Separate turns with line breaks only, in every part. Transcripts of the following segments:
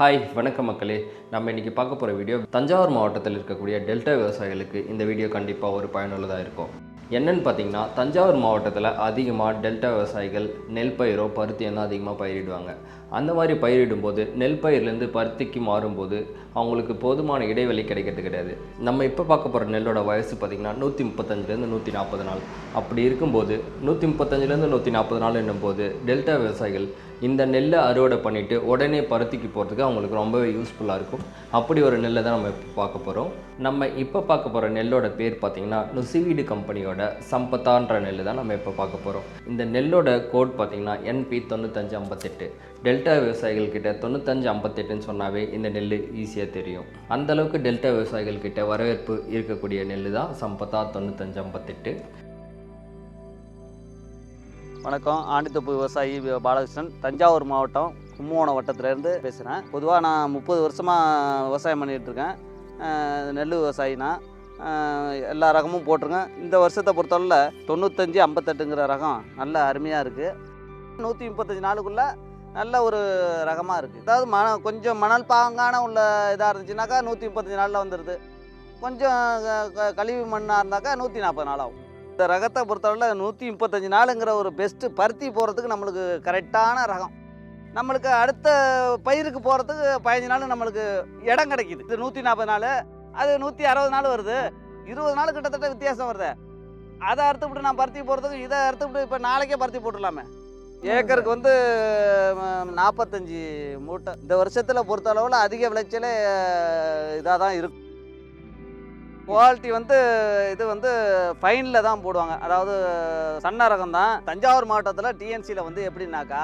Hi வணக்கம் மக்களே. நம்ம இன்றைக்கி பார்க்க போகிற வீடியோ தஞ்சாவூர் மாவட்டத்தில் இருக்கக்கூடிய டெல்டா விவசாயிகளுக்கு இந்த வீடியோ கண்டிப்பாக ஒரு பயனுள்ளதாக இருக்கும். என்னென்னு பார்த்தீங்கன்னா தஞ்சாவூர் மாவட்டத்தில் அதிகமாக டெல்டா விவசாயிகள் நெல் பயிரோ பருத்தியும் தான் அதிகமாக பயிரிடுவாங்க. அந்த மாதிரி பயிரிடும்போது நெல் பயிர்லேருந்து பருத்திக்கு மாறும்போது அவங்களுக்கு போதுமான இடைவெளி கிடைக்கிறது கிடையாது. நம்ம இப்போ பார்க்க போகிற நெல்லோட வயசு பார்த்திங்கன்னா நூற்றி முப்பத்தஞ்சுலேருந்து நூற்றி நாற்பது நாள். அப்படி இருக்கும்போது நூற்றி முப்பத்தஞ்சுலேருந்து நூற்றி நாற்பது நாள் என்னும்போது டெல்டா விவசாயிகள் இந்த நெல்லை அறுவடை பண்ணிவிட்டு உடனே பருத்திக்கு போகிறதுக்கு அவங்களுக்கு ரொம்பவே யூஸ்ஃபுல்லாக இருக்கும். அப்படி ஒரு நெல்லை தான் நம்ம இப்போ பார்க்க போகிறோம் நம்ம இப்போ பார்க்க போகிற நெல்லோட பேர் பார்த்திங்கன்னா நுசிவீடு கம்பெனியோட சம்பத்தான்ற நெல் தான் நம்ம இப்போ பார்க்க போகிறோம் இந்த நெல்லோட கோட் பார்த்திங்கன்னா என்பி தொண்ணூத்தஞ்சு ஐம்பத்தெட்டு. டெல்டா விவசாயிகள் கிட்ட தொண்ணூத்தஞ்சு ஐம்பத்தெட்டுன்னு சொன்னாவே இந்த நெல் ஈஸியாக தெரியும். அந்த அளவுக்கு டெல்டா விவசாயிகள் கிட்ட வரவேற்பு இருக்கக்கூடிய நெல் தான் சம்பத்தா தொண்ணூத்தஞ்சு ஐம்பத்தெட்டு.
வணக்கம். ஆண்டித்தொப்பு விவசாயி வி- பாலகிருஷ்ணன். தஞ்சாவூர் மாவட்டம் கும்பகோணம் வட்டத்திலேருந்து பேசுகிறேன் பொதுவாக நான் முப்பது வருஷமாக விவசாயம் பண்ணிகிட்ருக்கேன் நெல் விவசாயினா எல்லா ரகமும் போட்டிருக்கேன். இந்த வருஷத்தை பொறுத்தளவில் தொண்ணூத்தஞ்சு ஐம்பத்தெட்டுங்கிற ரகம் நல்ல அருமையாக இருக்குது நூற்றி முப்பத்தஞ்சு நாளுக்குள்ளே நல்ல ஒரு ரகமாக இருக்குது அதாவது மண கொஞ்சம் மணல் பாங்கான உள்ள இதாக இருந்துச்சுனாக்கா நூற்றி முப்பத்தஞ்சு நாளில் வந்துடுது கொஞ்சம் க- க- கழிவு மண்ணாக இருந்தாக்கா நூற்றி நாற்பது நாள் ஆகும். இந்த ரகத்தை பொறுத்தவரை நூற்றி முப்பத்தஞ்சு நாளுங்கிற ஒரு பெஸ்ட்டு பருத்தி போகிறதுக்கு நம்மளுக்கு கரெக்டான ரகம். நம்மளுக்கு அடுத்த பயிருக்கு போகிறதுக்கு பதினஞ்சு நாள் நம்மளுக்கு இடம் கிடைக்கிது. இது நூற்றி நாற்பது நாள் அது நூற்றி அறுபது நாள் வருது. இருபது நாள் கிட்டத்தட்ட வித்தியாசம் வருது. அதை அறுத்துவிட்டு நான் பருத்தி போகிறதுக்கு இதை அறுத்துவிட்டு இப்போ நாளைக்கே பருத்தி போட்டுடலாமே. ஏக்கருக்கு வந்து நாற்பத்தஞ்சு மூட்டை. இந்த வருஷத்தில் பொறுத்தளவில் அதிக விளைச்சலே இதாக தான் இருக்கும் குவாலிட்டி வந்து இது வந்து ஃபைனில் தான் போடுவாங்க. அதாவது சன்ன ரகம் தான். தஞ்சாவூர் மாவட்டத்தில் டிஎன்சியில் வந்து எப்படின்னாக்கா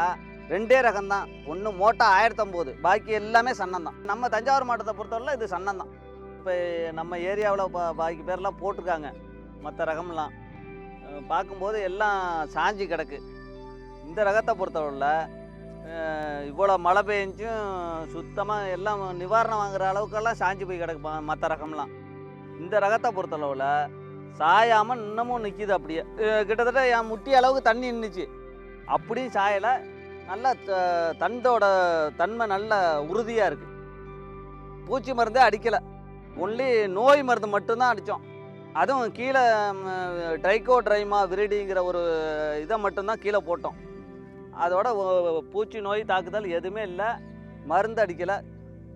ரெண்டே ரகம் தான். ஒன்று மோட்டா ஆயிரத்தொம்போது. பாக்கி எல்லாமே சன்னம் தான். நம்ம தஞ்சாவூர் மாவட்டத்தை பொறுத்தவரையில் இது சன்னம் தான். இப்போ நம்ம ஏரியாவில் பா பாக்கி பேர்லாம் போட்டிருக்காங்க. மற்ற ரகம்லாம். பார்க்கும்போது எல்லாம் சாஞ்சி கிடக்கு. இந்த ரகத்தை பொறுத்தவரையில் இவ்வளோ மழை பெஞ்சும் சுத்தமாக எல்லாம் நிவாரணம் வாங்குற அளவுக்கெல்லாம் சாஞ்சி போய் கிடக்கு மற்ற ரகம்லாம். இந்த ரகத்தை பொறுத்தளவில் சாயாமல் இன்னமும் நிற்கிது அப்படியே. கிட்டத்தட்ட என் முட்டி அளவுக்கு தண்ணி நின்றுச்சு அப்படியும் சாயலை நல்லா தண்டோட தன்மை நல்ல உறுதியாக இருக்குது பூச்சி மருந்தே அடிக்கலை. ஒன்லி நோய் மருந்து மட்டும்தான் அடித்தோம் அதுவும் கீழே ட்ரைகோ ட்ரைமா விரிடிங்கிற ஒரு இதை மட்டும்தான் கீழே போட்டோம். அதோட பூச்சி நோய் தாக்குதல் எதுவுமே இல்லை. மருந்து அடிக்கலை.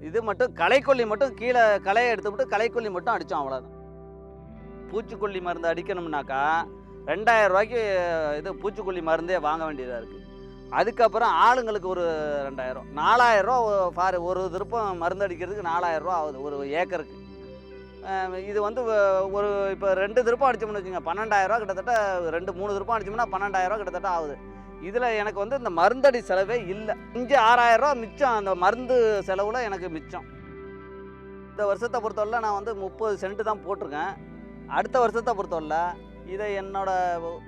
இது மட்டும் களைக்கொல்லி மட்டும் கீழே களையை எடுத்துவிட்டு களைக்கொல்லி மட்டும் அடித்தோம் அவ்வளோதான் பூச்சிக்கொல்லி மருந்து அடிக்கணும்னாக்கா ரெண்டாயிரம் ரூபாய்க்கு இது பூச்சிக்கொல்லி மருந்தே வாங்க வேண்டியதாக இருக்குது அதுக்கப்புறம் ஆளுங்களுக்கு ஒரு ரெண்டாயிரம். நாலாயிரரூவா ஃபார் ஒரு திருப்பம் மருந்து அடிக்கிறதுக்கு நாலாயிரரூவா ஆகுது ஒரு ஏக்கருக்கு. இது வந்து ஒரு இப்போ ரெண்டு திருப்பம் அடிச்சோம்னு வச்சுங்க பன்னெண்டாயிரரூவா கிட்டத்தட்ட ரெண்டு மூணு திருப்பம் அடிச்சோம்னா பன்னெண்டாயிரம் ரூபா கிட்டத்தட்ட ஆகுது. இதில் எனக்கு வந்து இந்த மருந்தடி செலவே இல்லை. இங்கே ஆறாயிரம் ரூபா மிச்சம். அந்த மருந்து செலவில் எனக்கு மிச்சம். இந்த வருஷத்தை பொறுத்தவரை நான் வந்து முப்பது சென்ட்டு தான் போட்டிருக்கேன். அடுத்த வருஷத்தை பொறுத்தவரை இதை என்னோட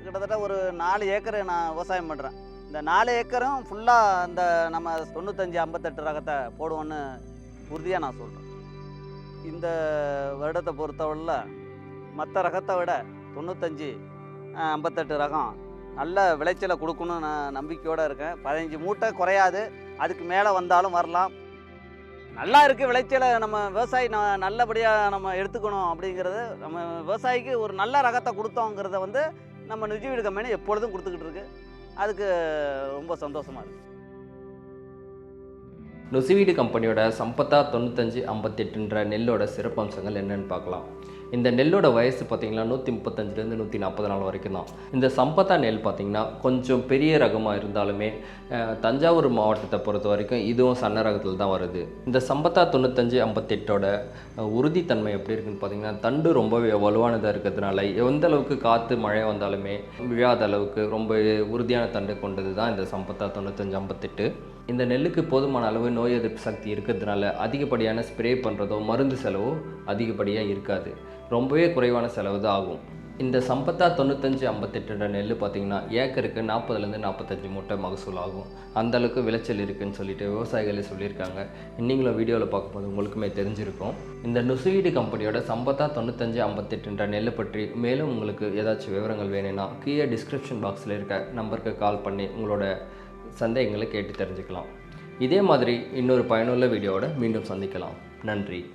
கிட்டத்தட்ட ஒரு நாலு ஏக்கர் நான் விவசாயம் பண்ணுறேன் இந்த நாலு ஏக்கரும் ஃபுல்லாக இந்த நம்ம தொண்ணூத்தஞ்சு ஐம்பத்தெட்டு ரகத்தை போடுவோன்னு உறுதியாக நான் சொல்கிறேன் இந்த வருடத்தை பொறுத்தவரையில் மற்ற ரகத்தை விட தொண்ணூத்தஞ்சு ஐம்பத்தெட்டு ரகம் நல்ல விளைச்சலை கொடுக்கணும்னு நான் நம்பிக்கையோடு இருக்கேன். பதினஞ்சு மூட்டை குறையாது. அதுக்கு மேலே வந்தாலும் வரலாம். நல்லா இருக்குது விளைச்சலை நம்ம விவசாயி ந நல்லபடியாக நம்ம எடுத்துக்கணும் அப்படிங்கிறது நம்ம விவசாயிக்கு ஒரு நல்ல ரகத்தை கொடுத்தோங்கிறத வந்து நம்ம நிஜவீடு கம்பெனி எப்பொழுதும் கொடுத்துக்கிட்டு இருக்கு. அதுக்கு ரொம்ப சந்தோஷமாக இருக்குது
நொசிவீடு கம்பெனியோட சம்பத்தா தொண்ணூத்தஞ்சு ஐம்பத்தெட்டுன்ற நெல்லோட சிறப்பம்சங்கள் என்னன்னு பார்க்கலாம். இந்த நெல்லோட வயசு பார்த்தீங்கன்னா நூற்றி முப்பத்தஞ்சுலேருந்து நூற்றி நாற்பது நாள் வரைக்கும் தான். இந்த சம்பத்தா நெல் பார்த்திங்கன்னா கொஞ்சம் பெரிய ரகமாக இருந்தாலுமே தஞ்சாவூர் மாவட்டத்தை பொறுத்த வரைக்கும் இதுவும் சன்ன ரகத்தில் தான் வருது. இந்த சம்பத்தா தொண்ணூத்தஞ்சு ஐம்பத்தெட்டோட உறுதித்தன்மை எப்படி இருக்குன்னு பார்த்தீங்கன்னா தண்டு ரொம்பவே வலுவானதாக இருக்கிறதுனால எந்த அளவுக்கு காற்று மழை வந்தாலுமே விழாத அளவுக்கு ரொம்ப உறுதியான தண்டு கொண்டது தான் இந்த சம்பத்தா தொண்ணூத்தஞ்சு ஐம்பத்தெட்டு. இந்த நெல்லுக்கு போதுமான அளவு நோய் எதிர்ப்பு சக்தி இருக்கிறதுனால அதிகப்படியான ஸ்ப்ரே பண்ணுறதோ மருந்து செலவோ அதிகப்படியாக இருக்காது. ரொம்பவே குறைவான செலவு தான் ஆகும். இந்த சம்பத்தா தொண்ணூத்தஞ்சு ஐம்பத்தெட்டுன்ற நெல் பார்த்தீங்கன்னா ஏக்கருக்கு நாற்பதுலேருந்து நாற்பத்தஞ்சு மூட்டை மகசூல் ஆகும். அந்த அளவுக்கு விளைச்சல் இருக்குன்னு சொல்லிட்டு விவசாயிகளே சொல்லியிருக்காங்க. நீங்களும் வீடியோவில் பார்க்கும்போது உங்களுக்குமே தெரிஞ்சிருக்கும். இந்த நுசுகீடு கம்பெனியோட சம்பத்தா தொண்ணூத்தஞ்சு ஐம்பத்தெட்டுன்ற நெல் பற்றி மேலும் உங்களுக்கு ஏதாச்சும் விவரங்கள் வேணும்னா கீழே டிஸ்கிரிப்ஷன் பாக்ஸில் இருக்க நம்பருக்கு கால் பண்ணி உங்களோட சந்தேகங்களை கேட்டு தெரிஞ்சுக்கலாம். இதே மாதிரி இன்னொரு பயனுள்ள வீடியோவோட மீண்டும் சந்திக்கலாம். நன்றி.